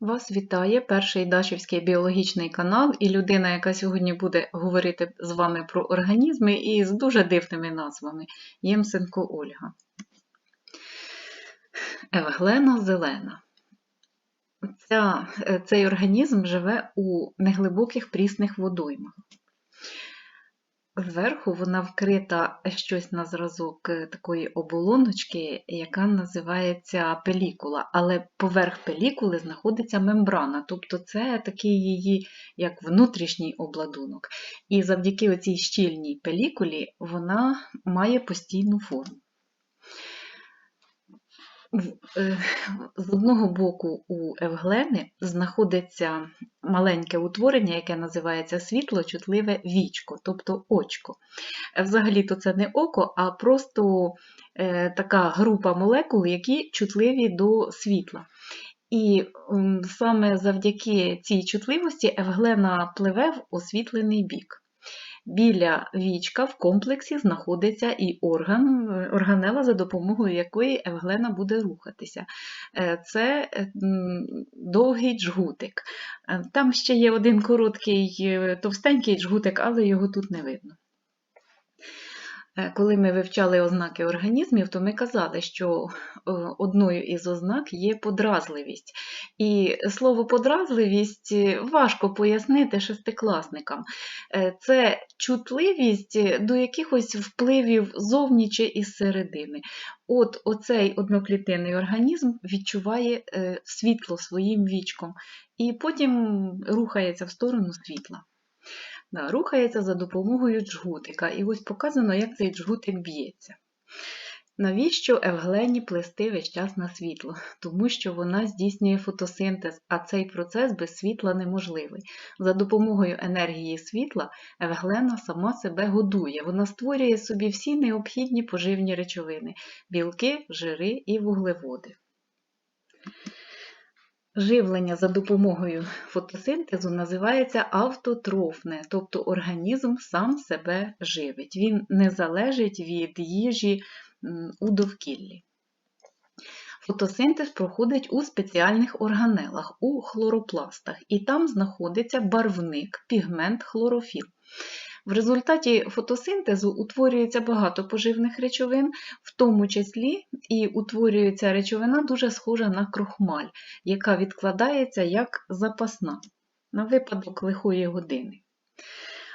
Вас вітає перший Дашівський біологічний канал і людина, яка сьогодні буде говорити з вами про організми і з дуже дивними назвами Ємсенко Ольга. Евглена зелена. Ця, цей організм живе у неглибоких прісних водоймах. Зверху вона вкрита щось на зразок е, такої оболоночки, яка називається пелікула, але поверх пелікули знаходиться мембрана, тобто це такий її як внутрішній обладунок. І завдяки оцій щільній пелікулі вона має постійну форму. Е, З одного боку у Евглени знаходиться маленьке утворення, яке називається світлочутливе вічко, тобто очко. Е, Взагалі-то це не око, а просто е, така група молекул, які чутливі до світла. І саме завдяки цій чутливості Евглена пливе в освітлений бік. Біля вічка в комплексі знаходиться і орган, органела, за допомогою якої Евглена буде рухатися. Е, Це е, довгий джгутик. Е, Там ще є один короткий товстенький джгутик, але його тут не видно. Е, Коли ми вивчали ознаки організмів, то ми казали, що е, одною із ознак є подразливість. І слово подразливість е, важко пояснити шестикласникам. Це чутливість до якихось впливів зовні чи із середини. От оцей одноклітинний організм відчуває світло своїм вічком і потім рухається в сторону світла. Да, рухається за допомогою джгутика. І ось показано, як цей джгутик б'ється. Навіщо Евглені плести весь час на світло? Тому що вона здійснює фотосинтез, а цей процес без світла неможливий. За допомогою енергії світла Евглена сама себе годує. Вона створює собі всі необхідні поживні речовини білки, жири і вуглеводи. Живлення за допомогою фотосинтезу називається автотрофне, тобто організм сам себе живить. Він не залежить від їжі у довкіллі. Фотосинтез проходить у спеціальних органелах, у хлоропластах, і там знаходиться барвник, пігмент хлорофіл. В результаті фотосинтезу утворюється багато поживних речовин, в тому числі і утворюється речовина дуже схожа на крохмаль, яка відкладається як запасна на випадок лихої години.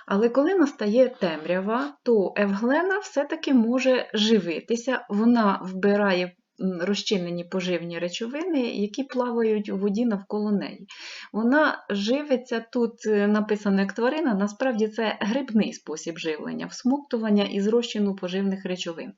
Але коли настає темрява, то Евглена все-таки може живитися, вона вбирає розчинені поживні речовини, які плавають у воді навколо неї. Вона живиться тут, е, написано як тварина, насправді це грибний спосіб живлення, всмоктування і розчину поживних речовин.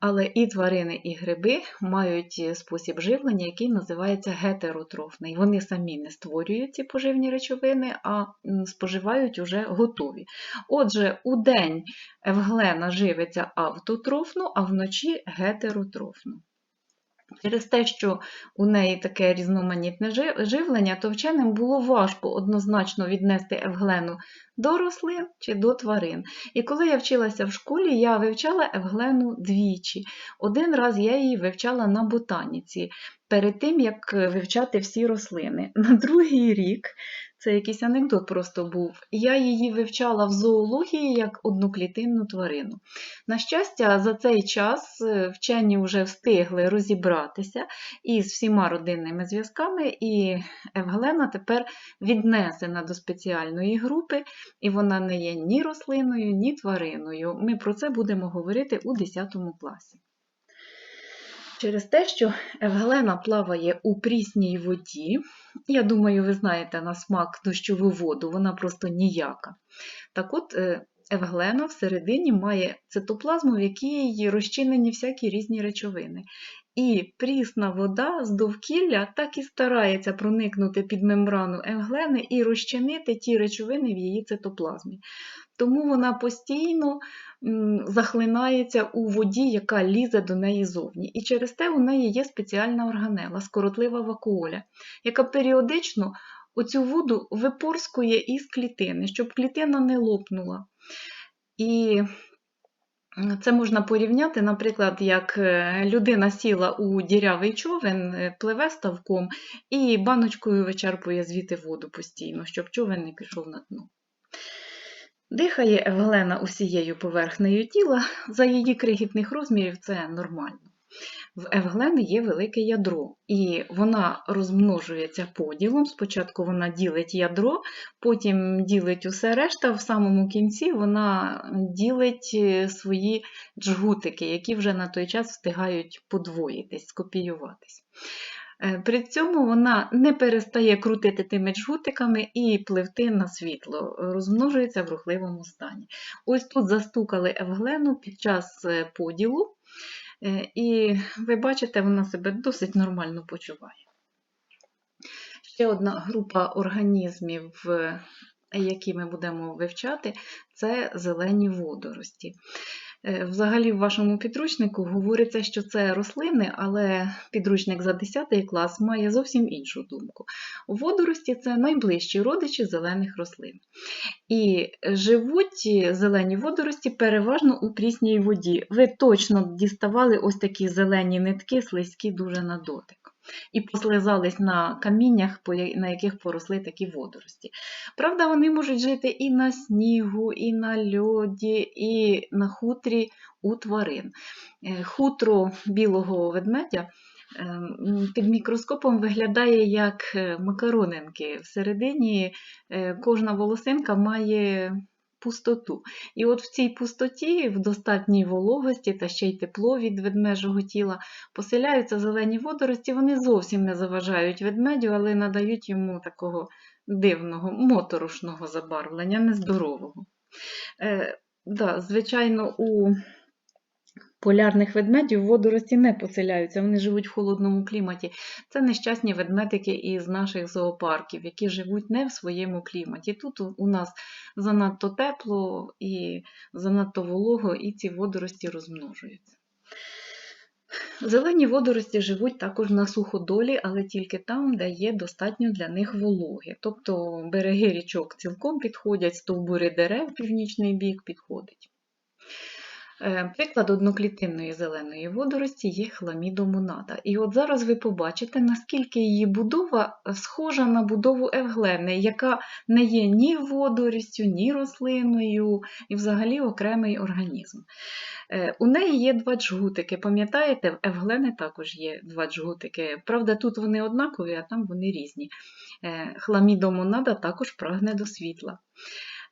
Але і тварини, і гриби мають е, спосіб живлення, який називається гетеротрофний. Вони самі не створюють ці поживні речовини, а споживають уже готові. Отже, у день Евглена живиться автотрофно, а вночі гетеротрофно. Через те, що у неї таке різноманітне живлення, то вченим було важко однозначно віднести Евглену до рослин чи до тварин. І коли я вчилася в школі, я вивчала Евглену двічі. Один раз я її вивчала на ботаніці, перед тим, як вивчати всі рослини. На другий рік, це якийсь анекдот просто був, я її вивчала в зоології як одноклітинну тварину. На щастя, за цей час е, вчені вже встигли розібратися із всіма родинними зв'язками, і Евглена тепер віднесена до спеціальної групи, і вона не є ні рослиною, ні твариною. Ми про це будемо говорити у 10 класі. Через те, що Евглена плаває у прісній воді, я думаю, ви знаєте на смак дощову воду, вона просто ніяка. Так от, е, Евглена всередині має цитоплазму, в якій розчинені всякі різні речовини. І прісна вода з довкілля так і старається проникнути під мембрану Евглени і розчинити ті речовини в її цитоплазмі. Тому вона постійно захлинається у воді, яка лізе до неї зовні. І через те у неї є спеціальна органела, скоротлива вакуоля, яка періодично оцю воду випорскує із клітини, щоб клітина не лопнула. І Це можна порівняти, наприклад, як е, людина сіла у дірявий човен, е, пливе ставком і баночкою вичерпує звідти воду постійно, щоб човен не пішов на дно. Дихає Евглена усією поверхнею тіла, за її крихітних розмірів це нормально. В Евглени є велике ядро, і вона розмножується поділом. Спочатку вона ділить ядро, потім ділить усе решта, в самому кінці вона ділить е, свої джгутики, які вже на той час встигають подвоїтись, скопіюватись. Е, При цьому вона не перестає крутити тими джгутиками і пливти на світло, розмножується в рухливому стані. Ось тут застукали Евглену під час е, поділу, е, і ви бачите, вона себе досить нормально почуває. Ще одна група організмів, е, які ми будемо вивчати, це зелені водорості. Е, Взагалі, в вашому підручнику говориться, що це рослини, але підручник за 10 клас має зовсім іншу думку. Водорості це найближчі родичі зелених рослин. І живуть зелені водорості переважно у прісній воді. Ви точно діставали ось такі зелені нитки, слизькі дуже на дотик. І послизались на каміннях, на яких поросли такі водорості. Правда, вони можуть жити і на снігу, і на льоді, і на хутрі у тварин. Е, Хутро білого ведмедя е, під мікроскопом виглядає як е, макаронинки. Всередині кожна волосинка має пустоту. І от в цій пустоті, в достатній вологості та ще й тепло від ведмежого тіла, поселяються зелені водорості, вони зовсім не заважають ведмедю, але надають йому такого дивного, моторошного забарвлення, нездорового. Е, да, звичайно, у полярних ведмедів водорості не поселяються, вони живуть в холодному кліматі. Це нещасні ведмедики із наших зоопарків, які живуть не в своєму кліматі. Тут у- нас занадто тепло і занадто волого, і ці водорості розмножуються. Зелені водорості живуть також на суходолі, але тільки там, де є достатньо для них вологи. Тобто береги річок цілком підходять, стовбури дерев, північний бік підходить. Е, Приклад одноклітинної зеленої водорості є хламідомонада. І от зараз ви побачите, наскільки її будова схожа на будову евглени, яка не є ні водорістю, ні рослиною, і взагалі окремий організм. Е, У неї є два джгутики. Пам'ятаєте, в евглени також є два джгутики. Правда, тут вони однакові, а там вони різні. Е, Хламідомонада також прагне до світла.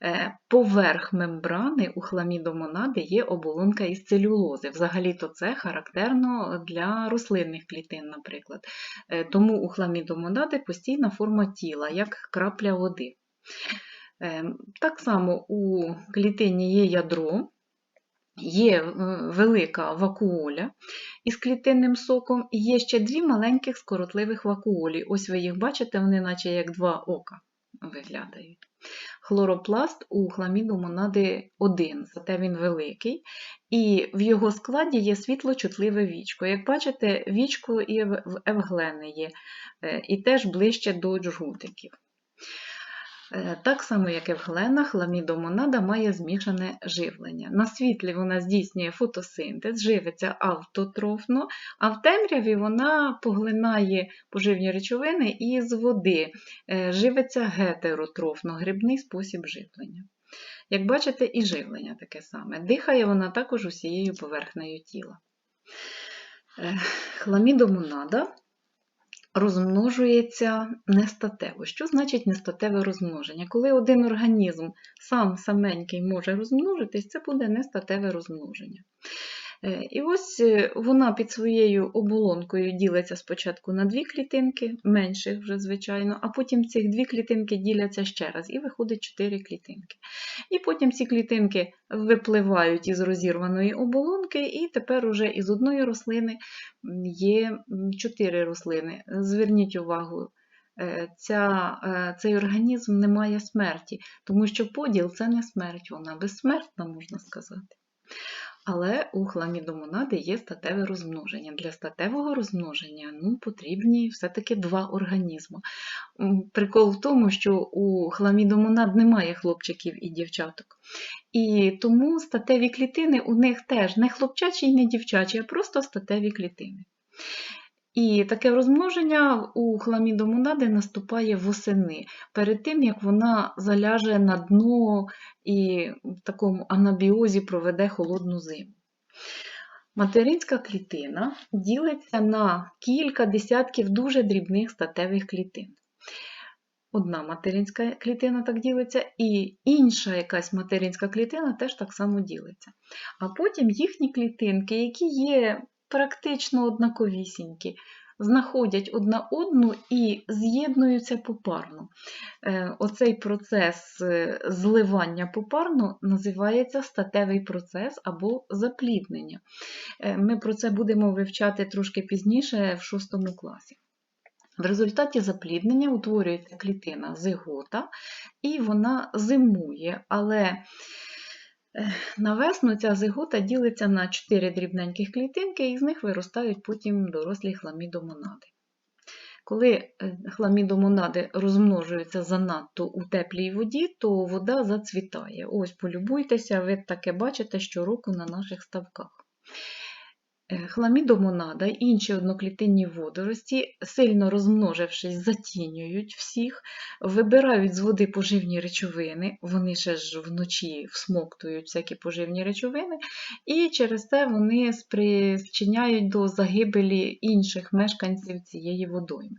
Е, Поверх мембрани у хламідомонади є оболонка із целюлози. Взагалі-то це характерно для рослинних клітин, наприклад. Е, Тому у хламідомонади постійна форма тіла, як крапля води. Е, Так само у клітині є ядро, є велика вакуоля із клітинним соком, і є ще дві маленьких скоротливих вакуолі. Ось ви їх бачите, вони наче як два ока виглядають. Хлоропласт у хламіду монади один, зате він великий, і в його складі є світлочутливе вічко. Як бачите, вічко і в в евглени є, е, і теж ближче до джгутиків. Е, Так само, як і в гленах, ламідомонада має змішане живлення. На світлі вона здійснює фотосинтез, живиться автотрофно, а в темряві вона поглинає поживні речовини із води, е, живиться гетеротрофно, грибний спосіб живлення. Як бачите, і живлення таке саме. Дихає вона також усією поверхнею тіла. Е, Хламідомонада розмножується нестатево. Що значить нестатеве розмноження? Коли один організм сам саменький може розмножитись, це буде нестатеве розмноження. Е, І ось е, вона під своєю оболонкою ділиться спочатку на дві клітинки, менших вже, звичайно, а потім цих дві клітинки діляться ще раз, і виходить чотири клітинки. І потім ці клітинки випливають із розірваної оболонки, і тепер уже із одної рослини є чотири рослини. Зверніть увагу, е, ця, цей організм не має смерті, тому що поділ це не смерть, вона безсмертна, можна сказати. Але у хламідомонади є статеве розмноження. Для статевого розмноження ну, потрібні все-таки два організми. Прикол в тому, що у хламідомонад немає хлопчиків і дівчаток. І тому статеві клітини у них теж не хлопчачі і не дівчачі, а просто статеві клітини. І таке розмноження у хламідомонади наступає восени, перед тим, як вона заляже на дно і в такому анабіозі проведе холодну зиму. Материнська клітина ділиться на кілька десятків дуже дрібних статевих клітин. Одна материнська клітина так ділиться, і інша якась материнська клітина теж так само ділиться. А потім їхні клітинки, які є практично однаковісінькі, знаходять одна одну і з'єднуються попарно. Е, Оцей процес е, зливання попарно називається статевий процес або запліднення. Е, Ми про це будемо вивчати трошки пізніше в 6 класі. В результаті запліднення утворюється клітина зигота, і вона зимує, але на весну ця зигота ділиться на 4 дрібненьких клітинки, і з них виростають потім дорослі хламідомонади. Коли е, хламідомонади розмножуються занадто у теплій воді, то вода зацвітає. Ось полюбуйтеся, ви таке бачите щороку на наших ставках. Е, Хламідомонада і інші одноклітинні водорості, сильно розмножившись, затінюють всіх, вибирають з води поживні речовини, вони ще ж вночі всмоктують всякі поживні речовини, і через це вони спричиняють до загибелі інших мешканців цієї водойми.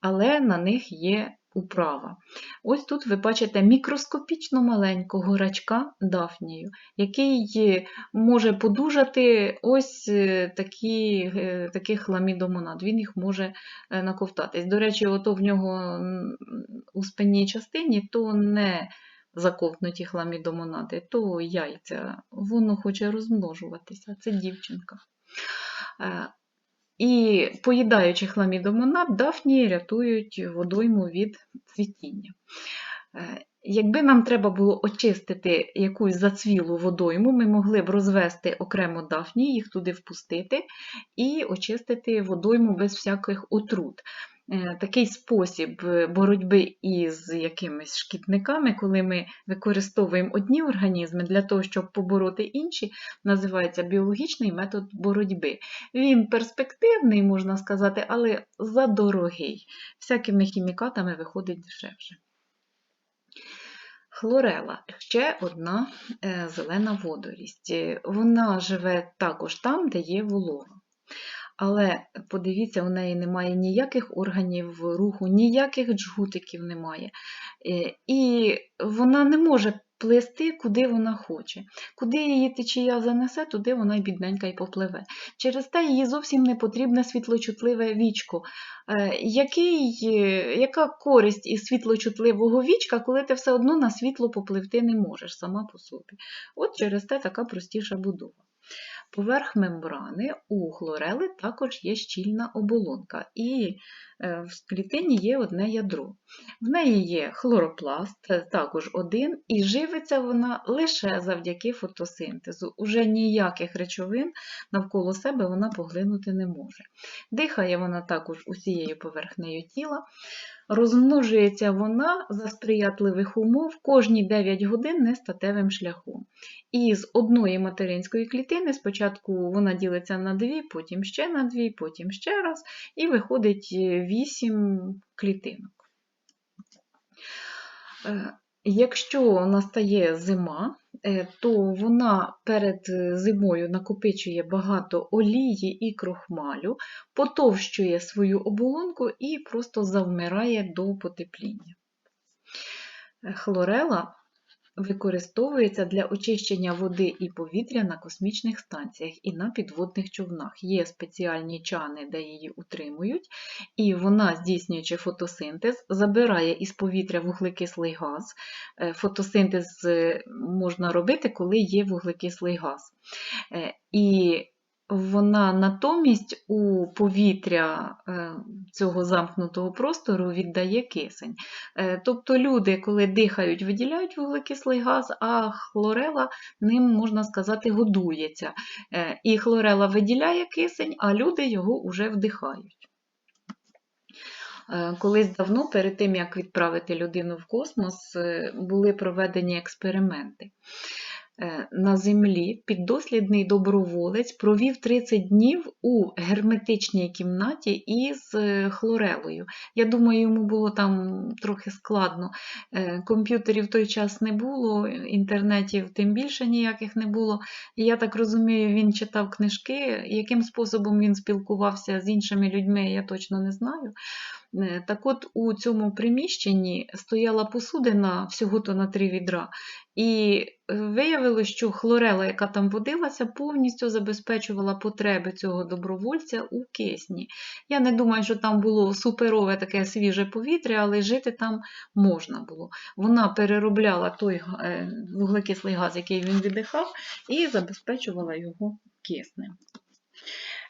Але на них є управа. Ось тут ви бачите мікроскопічно маленького рачка дафнію, який може подужати ось е, такі, е, таких хламідомонад. Він їх може е, наковтатись. До речі, ото в нього у спинній частині то не заковтнуті хламідомонади, то яйця. Воно хоче розмножуватися. Це дівчинка. І поїдаючи хламідомонад, дафні рятують водойму від цвітіння. Е, Якби нам треба було очистити якусь зацвілу водойму, ми могли б розвести окремо дафні, їх туди впустити і очистити водойму без всяких отрут. Е, Такий спосіб е, боротьби із якимись шкідниками, коли ми використовуємо одні організми для того, щоб побороти інші, називається біологічний метод боротьби. Він перспективний, можна сказати, але задорогий. Всякими хімікатами виходить дешевше. Хлорела ще одна е, зелена водорість. Вона живе також там, де є волога. Але подивіться, у неї немає ніяких органів руху, ніяких джгутиків немає. Е, І вона не може плисти, куди вона хоче. Куди її течія занесе, туди вона й бідненька й попливе. Через те їй зовсім не потрібне світлочутливе вічко. Е, Який, е, яка користь із світлочутливого вічка, коли ти все одно на світло попливти не можеш сама по собі? От через те така простіша будова. Поверх мембрани у хлорели також є щільна оболонка, і е, в клітині є одне ядро. В неї є хлоропласт, е, також один, і живиться вона лише завдяки фотосинтезу. Уже ніяких речовин навколо себе вона поглинути не може. Дихає вона також усією поверхнею тіла. Розмножується вона за сприятливих умов кожні 9 годин нестатевим шляхом. І з одної материнської клітини спочатку вона ділиться на дві, потім ще на дві, потім ще раз, і виходить 8 клітинок. Е, Якщо настає зима, е, то вона перед зимою накопичує багато олії і крохмалю, потовщує свою оболонку і просто завмирає до потепління. Е, Хлорела використовується для очищення води і повітря на космічних станціях і на підводних човнах. Є спеціальні чани, де її утримують, і вона, здійснюючи фотосинтез, забирає із повітря вуглекислий газ. Е, Фотосинтез е, можна робити, коли є вуглекислий газ. Е, І вона натомість у повітря е, цього замкнутого простору віддає кисень. Е, Тобто люди, коли дихають, виділяють вуглекислий газ, а хлорела ним, можна сказати, годується. Е, І хлорела виділяє кисень, а люди його вже вдихають. Колись давно, перед тим, як відправити людину в космос, були проведені експерименти. Е, На Землі піддослідний доброволець провів 30 днів у герметичній кімнаті із е, хлорелою. Я думаю, йому було там трохи складно. Е, Комп'ютерів той час не було, інтернетів тим більше ніяких не було. Я так розумію, він читав книжки. Яким способом він спілкувався з іншими людьми, я точно не знаю. Е, Так от у цьому приміщенні стояла посудина всього-то на три відра, і е, виявилося, що хлорела, яка там водилася, повністю забезпечувала потреби цього добровольця у кисні. Я не думаю, що там було суперове таке свіже повітря, але жити там можна було. Вона переробляла той е, вуглекислий газ, який він віддихав, і забезпечувала його киснем.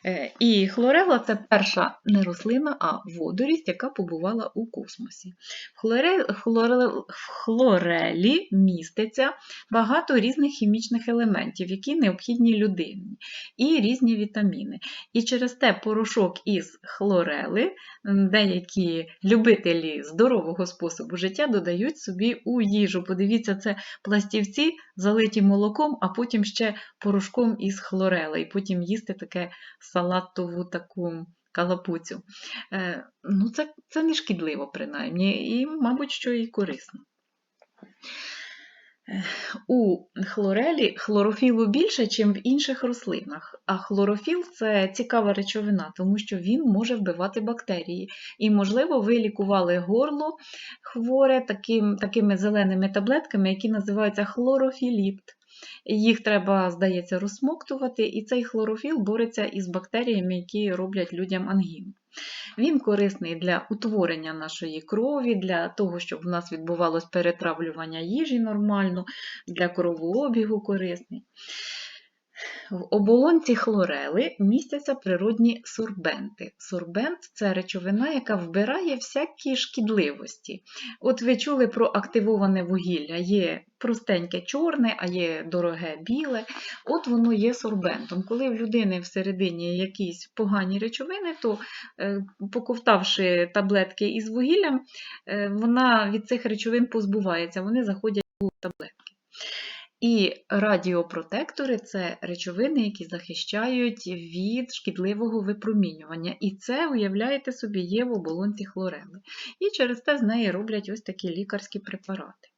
Е, І хлорела це перша не рослина, а водорість, яка побувала у космосі. В хлоре- хлоре- в хлорелі міститься багато різних хімічних елементів, які необхідні людині, і різні вітаміни. І через те порошок із хлорели деякі любителі здорового способу життя додають собі у їжу. Подивіться, це пластівці залиті молоком, а потім ще порошком із хлорели, і потім їсти таке салатову таку калапуцю. Е, ну, це, це не шкідливо, принаймні, і, мабуть, що і корисно. Е, У хлорелі хлорофілу більше, ніж в інших рослинах. А хлорофіл це цікава речовина, тому що він може вбивати бактерії. І, можливо, ви лікували горло хворе таким, такими зеленими таблетками, які називаються хлорофіліпт. Їх треба, здається, розсмоктувати, і цей хлорофіл бореться із бактеріями, які роблять людям ангіну. Він корисний для утворення нашої крові, для того, щоб в нас відбувалось перетравлювання їжі нормально, для кровообігу корисний. В оболонці хлорели містяться природні сорбенти. Сорбент це речовина, яка вбирає всякі шкідливості. От ви чули про активоване вугілля. Є простеньке чорне, а є дороге біле. От воно є сорбентом. Коли в людини всередині якісь погані речовини, то е, поковтавши таблетки із вугіллям, е, вона від цих речовин позбувається, вони заходять у таблетки. І радіопротектори це речовини, які захищають від шкідливого випромінювання. І це, уявляєте собі, є в оболонці хлорели. І через те з неї роблять ось такі лікарські препарати.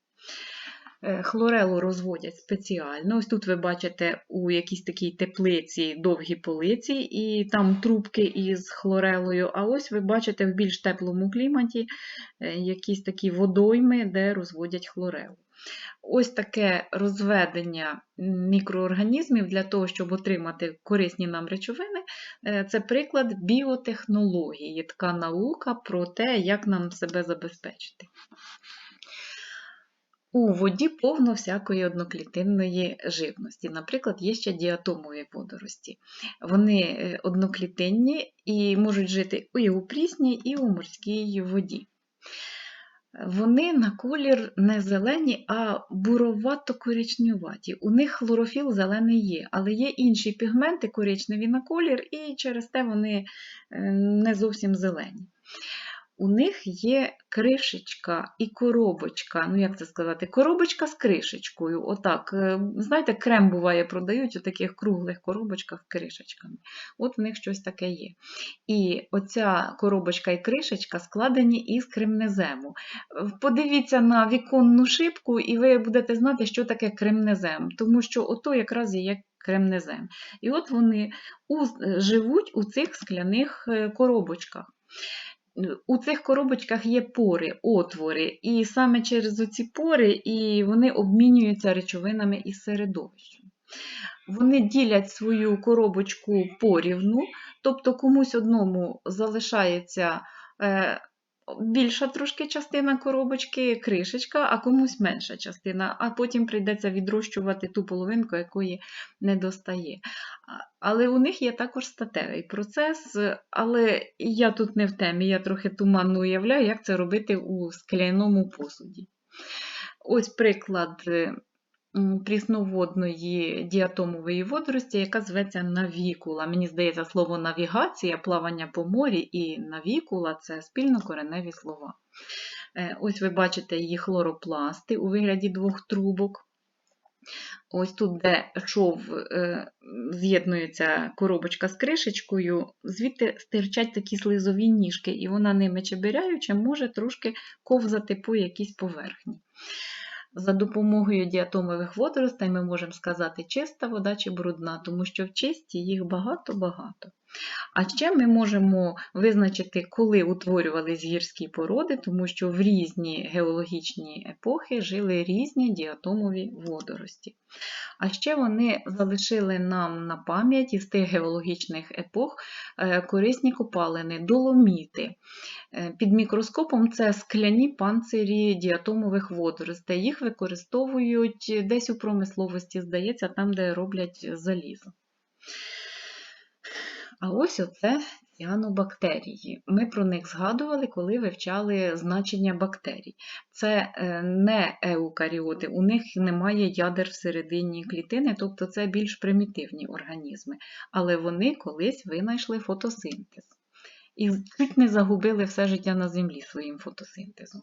Е, Хлорелу розводять спеціально. Ось тут ви бачите у якійсь такій теплиці довгі полиці, і там трубки із хлорелою. А ось ви бачите в більш теплому кліматі е, якісь такі водойми, де розводять хлорелу. Ось таке розведення мікроорганізмів для того, щоб отримати корисні нам речовини, е, це приклад біотехнології, така наука про те, як нам себе забезпечити. У воді повно всякої одноклітинної живності. Наприклад, є ще діатомові водорості. Вони е, одноклітинні і можуть жити і у прісній, і у морській воді. Вони на колір не зелені, а буровато-корічнюваті. У них хлорофіл зелений є, але є інші пігменти коричневі на колір, і через те вони е, не зовсім зелені. У них є кришечка і коробочка, ну як це сказати, коробочка з кришечкою. Отак, е, знаєте, крем буває, продають у таких круглих коробочках з кришечками. От в них щось таке є. І оця коробочка і кришечка складені із кремнезему. Подивіться на віконну шибку, і ви будете знати, що таке кремнезем, тому що ото якраз є кремнезем. І от вони живуть у цих скляних е, коробочках. У цих коробочках є пори, отвори, і саме через ці пори і вони обмінюються речовинами із середовищем. Вони ділять свою коробочку порівну, тобто комусь одному залишається е, більша трошки частина коробочки, кришечка, а комусь менша частина, а потім прийдеться відрощувати ту половинку, якої не достає. Але у них є також статевий процес, але я тут не в темі, я трохи туманно уявляю, як це робити у скляному посуді. Ось приклад е, прісноводної діатомової водорості, яка зветься навікула. Мені здається, слово навігація, плавання по морі і навікула це спільнокореневі слова. Е, Ось ви бачите її хлоропласти у вигляді двох трубок. Ось тут, де шов е, з'єднується коробочка з кришечкою, звідти стирчать такі слизові ніжки, і вона ними чебиряючи може трошки ковзати по якійсь поверхні. За допомогою діатомових водоростей ми можемо сказати, чиста вода чи брудна, тому що в чисті їх багато-багато. А ще ми можемо визначити, коли утворювались гірські породи, тому що в різні геологічні епохи жили різні діатомові водорості. А ще вони залишили нам на пам'ять із тих геологічних епох е, корисні копалини, доломіти. Е, Під мікроскопом це скляні панцирі діатомових водоростей. Їх використовують десь у промисловості, здається, там, де роблять залізо. А ось оце ціанобактерії. Ми про них згадували, коли вивчали значення бактерій. Це е, не еукаріоти, у них немає ядер всередині клітини, тобто це більш примітивні організми. Але вони колись винайшли фотосинтез. І чуть не загубили все життя на землі своїм фотосинтезом.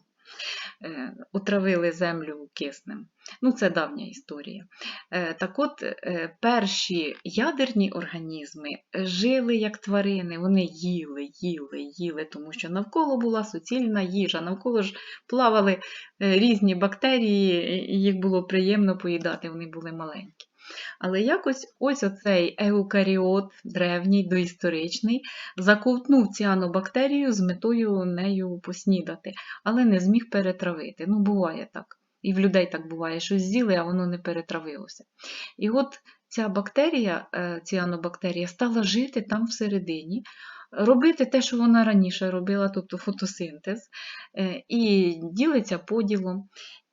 Е, Отравили землю киснем. Ну, це давня історія. Е, Так от, е, перші ядерні організми жили як тварини, вони їли, їли, їли, тому що навколо була суцільна їжа, навколо ж плавали різні бактерії, їх було приємно поїдати, вони були маленькі. Але якось ось оцей еукаріот, древній, доісторичний, заковтнув ціанобактерію з метою нею поснідати, але не зміг перетравити. Ну, буває так. І в людей так буває, щось з'їли, а воно не перетравилося. І от ця бактерія, е, ціанобактерія, стала жити там всередині, робити те, що вона раніше робила, тобто фотосинтез, е, і ділиться поділом.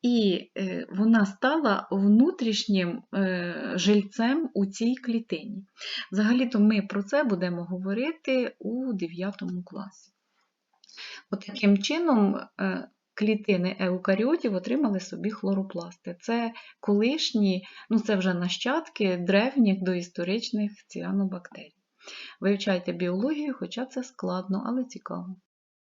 І е, вона стала внутрішнім е, жильцем у цій клітині. Взагалі-то ми про це будемо говорити у 9 класі. От таким чином е, клітини еукаріотів отримали собі хлоропласти. Це колишні, ну це вже нащадки древніх доісторичних ціанобактерій. Вивчайте біологію, хоча це складно, але цікаво.